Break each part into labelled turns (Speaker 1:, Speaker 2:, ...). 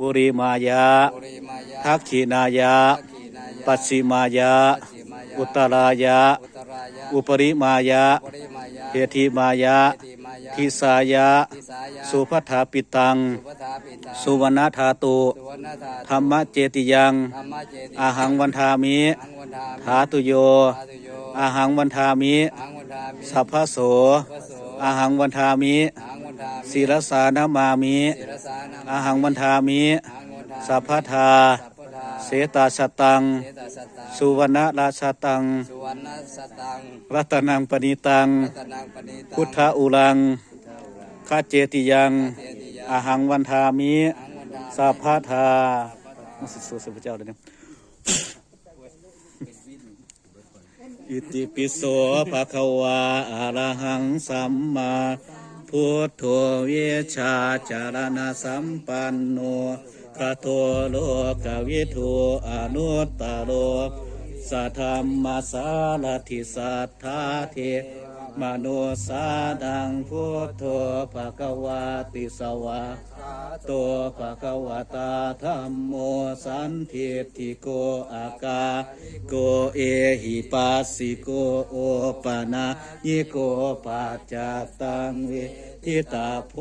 Speaker 1: บุริมายะ
Speaker 2: ปุริมายะ
Speaker 1: ทักขินายะ
Speaker 2: ทักขีนายะ
Speaker 1: ปัสสิมายะ
Speaker 2: ปัสสิมายะ
Speaker 1: อุตรายะ
Speaker 2: อุตรายะ
Speaker 1: อุปริมายะ
Speaker 2: ปุริมายะ
Speaker 1: เฮธิมายะ
Speaker 2: เอติมายะ
Speaker 1: ทิสายะ
Speaker 2: ทิสายะ
Speaker 1: สุพัทธาปิตัง
Speaker 2: สุปทาปิตา
Speaker 1: สุวรรณธาตุ
Speaker 2: สุวรรณธาตุ
Speaker 1: ธรรมเจติยัง
Speaker 2: ธรรมเจติ
Speaker 1: อาหังวันทามิ
Speaker 2: อังวันทามิ
Speaker 1: ธาตุโย
Speaker 2: ธาตุโย
Speaker 1: อาหังวันทามิ
Speaker 2: อังวันทามิ
Speaker 1: สัพพะโส
Speaker 2: พระโส
Speaker 1: อาหังวันทามิ
Speaker 2: อังวันทามิ
Speaker 1: ศีรสานามามิ
Speaker 2: ศิรสานา
Speaker 1: อาหังวันทามิ
Speaker 2: อังวันทา
Speaker 1: สัพพะทา
Speaker 2: สัพพทา
Speaker 1: เสตาสตัง
Speaker 2: เสตสัตตัง
Speaker 1: สุวรรณราชตัง
Speaker 2: สุวรรณสตัง
Speaker 1: รัตนังปณิตัง
Speaker 2: รัตนังปณิตัง
Speaker 1: พุทธอุลังข้าเจติยัง
Speaker 2: เจติยะ
Speaker 1: อาหังวันทามิ
Speaker 2: อังวันทา
Speaker 1: สัพพะทามุสิสุสุพระเจ้าเลยเนี่ยอิติปิโสภะคะวาอะระหังสัมมา พุทโธเวชาจารณะสัมปันโนกระโตโลกวิทูอนุตตโลสัทธรรมสารทิสัทธาเท มโนสาดังพุทโธภะคะวาติสวะตัวภะคะวตาธรรมโมสันเทติโกอากาโกเอหิปัสสิโกโอปะนายิโกปัจจตังเวทิตาโพ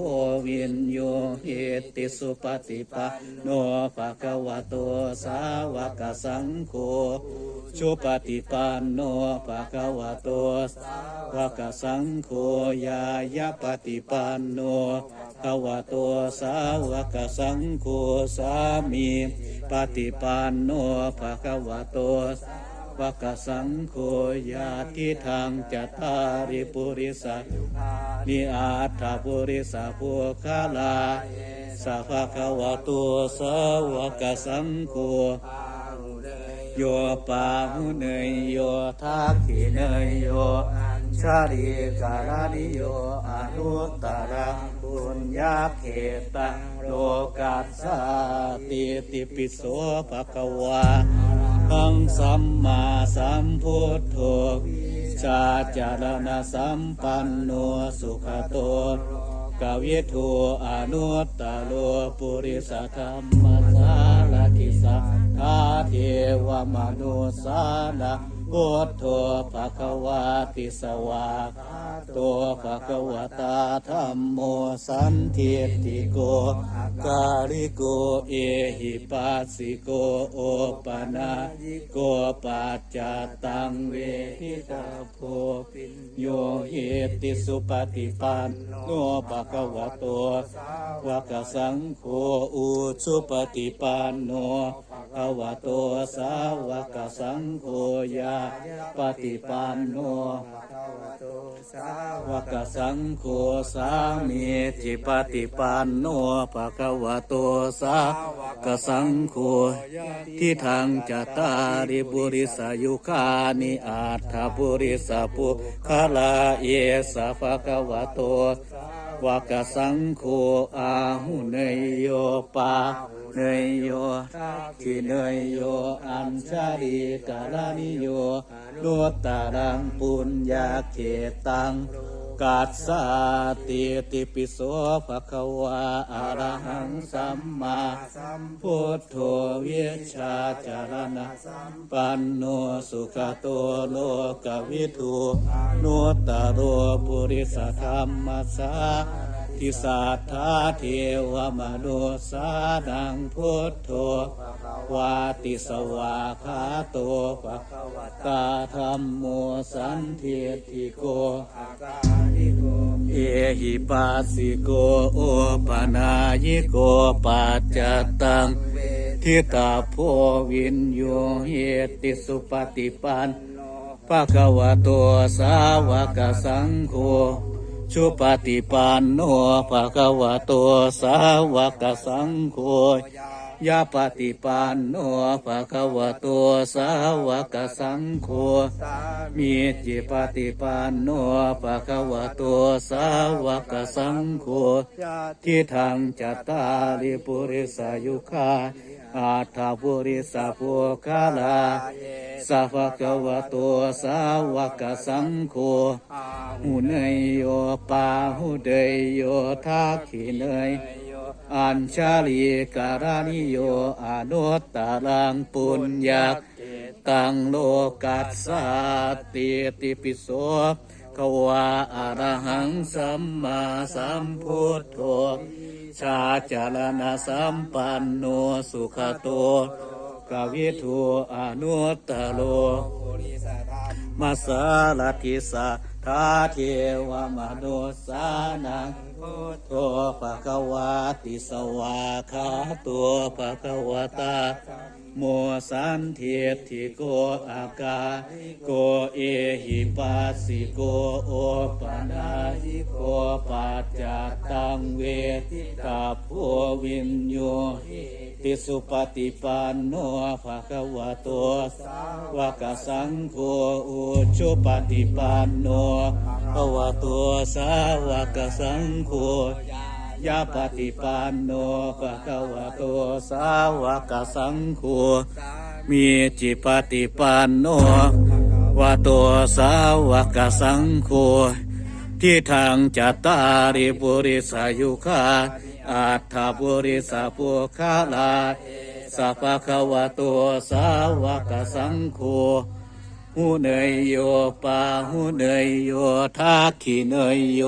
Speaker 1: วินโยเหติสุปฏิปันโนภะคะวะโตสาวกสังโฆชุปฏิปันโนภะคะวะโตสาวกสังโฆยายะปฏิปันโนภะคะวะโตสาวกสังโฆสามีปฏิปันโนภะคะวะตสาวกสังโฆญาติทางจัตตาริปุริสัตนิอาถาปุริสาภูคาลาสัพพะวะโตุสาวกสังโฆโยปาหุเนยโยทักขิเนยโย ชาริการานิโยอนุตตรังบุญญาเขตังโลกัสสติติปิโสภะคะวาอังสัมมาสัมพุทโธชาจารณสัมปันโนสุขโตกาวิทูอนุตตโลปุริสธรรมสารทิสัท ธาเทวมนุสานาพุทโธภะคะวาติสวากตัวภะคะวตาธรรมโมสันทิติโกกาลิโกเอหิปัสสิโกโอปะนายิโกปัจจตังเวทิตาโพปิโยเหติสุปฏิปันโนภะคะวะโตวะกะสังโฆอุสุปฏิปันโนภะวะโตสาวกสังโฆยาปฏิปันโนวกสังโฆสามีจิปฏิปันโนภะคะวะโตสากสังโฆที่ทางจตาริบุริสายุคานิอาถาบุริสาปุคาลาเยสะภะคะวะโตวกสังโฆอาหุเนยโยปาเนยโย ทิเนยโยอัญชาริกาลานิโยนุตตารังปุญญาเขตังกัสสาติติปิโสภะคะวาอะระหังสัมมาสัมพุทโธเวชชาจารณะปันโนสุขโตโลกวิทูนุตตโรปุริสธรรมสา ทิสัทธาเทวมนุสานังพุทโธวาติสวาคาโตภะตาธรรมโมสันเทติโกเอหิปัสสิโกโอปนายิโกปัจจตังทิตาโพวินโยเหติสุปฏิปันภะคะวะโตสาวกสังโฆ ชุปฏิปันโนภะคะวะโตสาวกสังโฆยาปฏิปันโนภะคะวะโตสาวกสังโฆมีจิปฏิปันโนภะคะวะโตสาวกสังโฆที่ทางจัตตาริปุริสายุคา อาถาปุริสาภูคาลาสัพพะวะโตสาวกสังโฆหุเนยโยปาหุเดยโยทักขิเนยอัญชาลีการานิโยอนุตตรังปุญญาตังโลกัสสติติปิโส ขวาอะระหังสัมมาสัมพุทโธชาจารณสัมปันโนสุขโตกวิทูอนุตตโล
Speaker 2: ปุริสธรรม
Speaker 1: มาสาลทิสาทาเทวมนุสานังพุทโธภะคะวาติสวาคาตัวภะคะวตาโมสันเทติโกอากาโกเอหิปัสสิโกโอปนาหิโกปัจจตังเวทิตาโพวินโยิสุปฏิปันโนภะคะวะโตสาวกสังโฆอุชุปฏิปันโนภะคะวะโตสาวกสังโฆยาปฏิปันโนภะคะวะโตสาวกสังโฆมีจิปฏิปันโนวะโตสาวกสังโฆที่ทางจัตตาริปุริสายุคา อัตถปุริสาปุคาลาสัพพะคะวะโตสาวกสังโฆหูเนยโยปาหูเนยโยทักขิเนยโย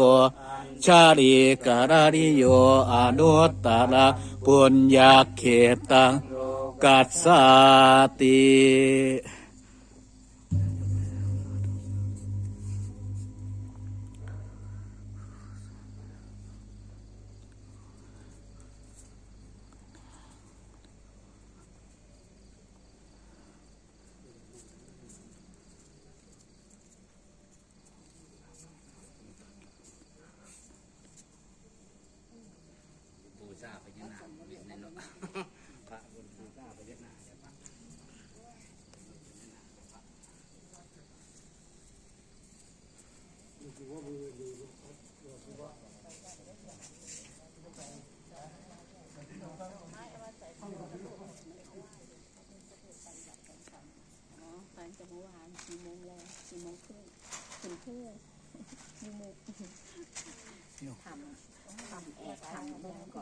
Speaker 1: ชาลีการาริโยอนุตตระปุญญาเขตังกัสสติ
Speaker 2: บูชาพญานาคบิดในเนาะพระบนบูชาพญานาคเนี่ยพระ
Speaker 3: อ๋อตอนจะเมื่อวานสี่โมงแล้วสี่ โมงครึ่งถึงเพื่อนมีมุกทำทำแอบทำแล้วก็